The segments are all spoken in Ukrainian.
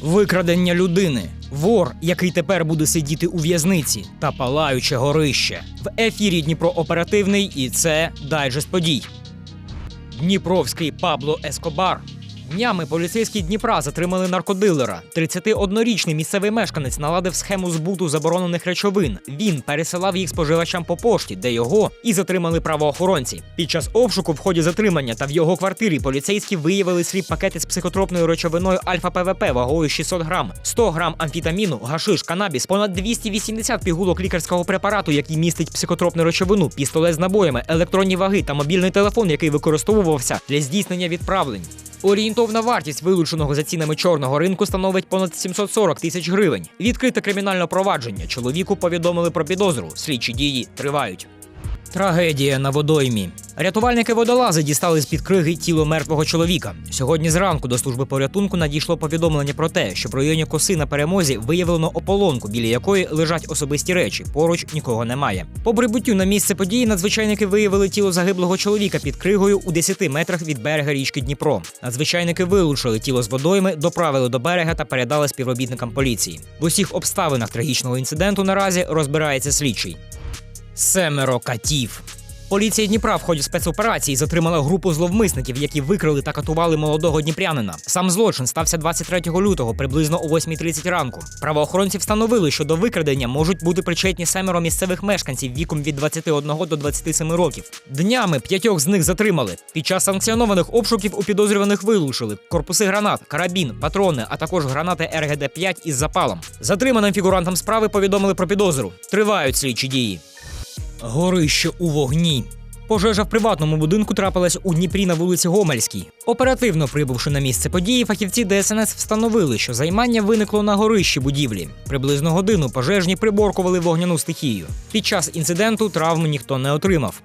Викрадення людини, вор, який тепер буде сидіти у в'язниці, та палаюче горище. В ефірі Дніпро оперативний, і це дайджест подій. Дніпровський Пабло Ескобар. Днями поліцейські Дніпра затримали наркодилера. 31-річний місцевий мешканець наладив схему збуту заборонених речовин. Він пересилав їх споживачам по пошті, де його і затримали правоохоронці. Під час обшуку в ході затримання та в його квартирі поліцейські виявили сліп пакети з психотропною речовиною альфа-ПВП вагою 600 грам, 100 грам амфітаміну, гашиш, канабіс, понад 280 пігулок лікарського препарату, який містить психотропну речовину, пістолет з набоями, електронні ваги та мобільний телефон, який використовувався для здійснення відправлень. Орієнтовна вартість вилученого за цінами чорного ринку становить понад 740 тисяч гривень. Відкрите кримінальне провадження. Чоловіку повідомили про підозру. Слідчі дії тривають. Трагедія на водоймі. Рятувальники водолази дістали з-під криги тіло мертвого чоловіка. Сьогодні зранку до служби порятунку надійшло повідомлення про те, що в районі коси на перемозі виявлено ополонку, біля якої лежать особисті речі. Поруч нікого немає. По прибуттю на місце події надзвичайники виявили тіло загиблого чоловіка під кригою у 10 метрах від берега річки Дніпро. Надзвичайники вилучили тіло з водойми, доправили до берега та передали співробітникам поліції. В усіх обставинах трагічного інциденту наразі розбирається слідчий. Семеро катів. Поліція Дніпра в ході спецоперації затримала групу зловмисників, які викрили та катували молодого дніпрянина. Сам злочин стався 23 лютого, приблизно о 8.30 ранку. Правоохоронці встановили, що до викрадення можуть бути причетні семеро місцевих мешканців віком від 21 до 27 років. Днями п'ятьох з них затримали. Під час санкціонованих обшуків у підозрюваних вилучили корпуси гранат, карабін, патрони, а також гранати РГД-5 із запалом. Затриманим фігурантам справи повідомили про підозру. Тривають слідчі дії. Горище у вогні. Пожежа в приватному будинку трапилась у Дніпрі на вулиці Гомельській. Оперативно прибувши на місце події, фахівці ДСНС встановили, що займання виникло на горищі будівлі. Приблизно годину пожежні приборкували вогняну стихію. Під час інциденту травм ніхто не отримав.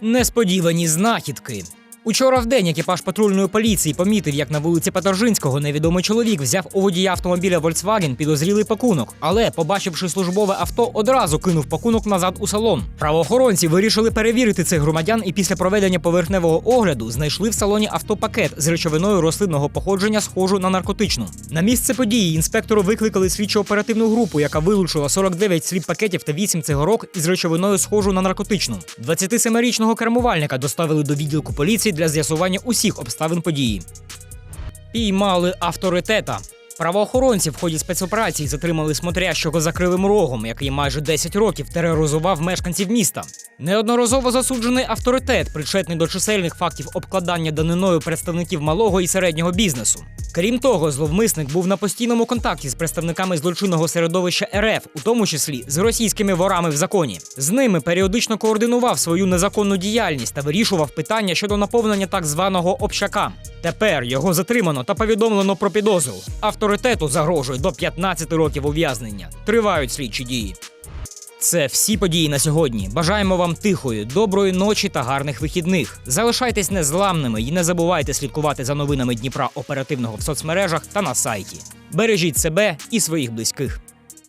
Несподівані знахідки. Учора в день екіпаж патрульної поліції помітив, як на вулиці Паторжинського невідомий чоловік взяв у водія автомобіля Volkswagen підозрілий пакунок, але, побачивши службове авто, одразу кинув пакунок назад у салон. Правоохоронці вирішили перевірити цих громадян і після проведення поверхневого огляду знайшли в салоні автопакет з речовиною рослинного походження, схожу на наркотичну. На місце події інспектору викликали слідчо-оперативну групу, яка вилучила 49 сліп пакетів та 8 цигарок із речовиною схожу на наркотичну. 27-річного кермувальника доставили до відділку поліції для з'ясування усіх обставин події. Піймали авторитета. Правоохоронці в ході спецоперації затримали смотрящого за кривим рогом, який майже 10 років тероризував мешканців міста. Неодноразово засуджений авторитет, причетний до чисельних фактів обкладання даниною представників малого і середнього бізнесу. Крім того, зловмисник був на постійному контакті з представниками злочинного середовища РФ, у тому числі з російськими ворами в законі. З ними періодично координував свою незаконну діяльність та вирішував питання щодо наповнення так званого общака. Тепер його затримано та повідомлено про підозру. Авторитету загрожує до 15 років ув'язнення. Тривають слідчі дії. Це всі події на сьогодні. Бажаємо вам тихої, доброї ночі та гарних вихідних. Залишайтесь незламними і не забувайте слідкувати за новинами Дніпра оперативного в соцмережах та на сайті. Бережіть себе і своїх близьких.